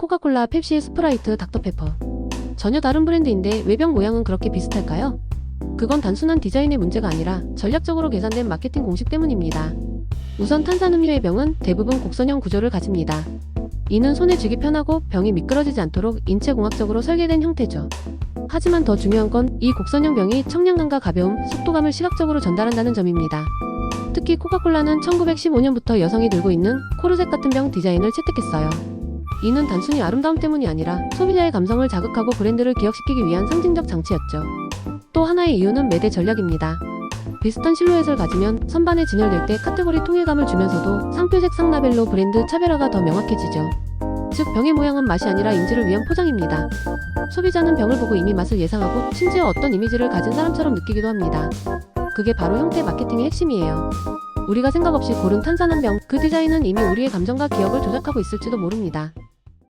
코카콜라, 펩시, 스프라이트, 닥터페퍼. 전혀 다른 브랜드인데 외병 모양은 그렇게 비슷할까요? 그건 단순한 디자인의 문제가 아니라 전략적으로 계산된 마케팅 공식 때문입니다. 우선 탄산음료의 병은 대부분 곡선형 구조를 가집니다. 이는 손에 쥐기 편하고 병이 미끄러지지 않도록 인체공학적으로 설계된 형태죠. 하지만 더 중요한 건 이 곡선형 병이 청량감과 가벼움, 속도감을 시각적으로 전달한다는 점입니다. 특히 코카콜라는 1915년부터 여성이 들고 있는 코르셋 같은 병 디자인을 채택했어요. 이는 단순히 아름다움 때문이 아니라 소비자의 감성을 자극하고 브랜드를 기억시키기 위한 상징적 장치였죠. 또 하나의 이유는 매대 전략입니다. 비슷한 실루엣을 가지면 선반에 진열될 때 카테고리 통일감을 주면서도 상표색 상라벨로 브랜드 차별화가 더 명확해지죠. 즉 병의 모양은 맛이 아니라 인지를 위한 포장입니다. 소비자는 병을 보고 이미 맛을 예상하고 심지어 어떤 이미지를 가진 사람처럼 느끼기도 합니다. 그게 바로 형태 마케팅의 핵심이에요. 우리가 생각 없이 고른 탄산한 병, 그 디자인은 이미 우리의 감정과 기억을 조작하고 있을지도 모릅니다.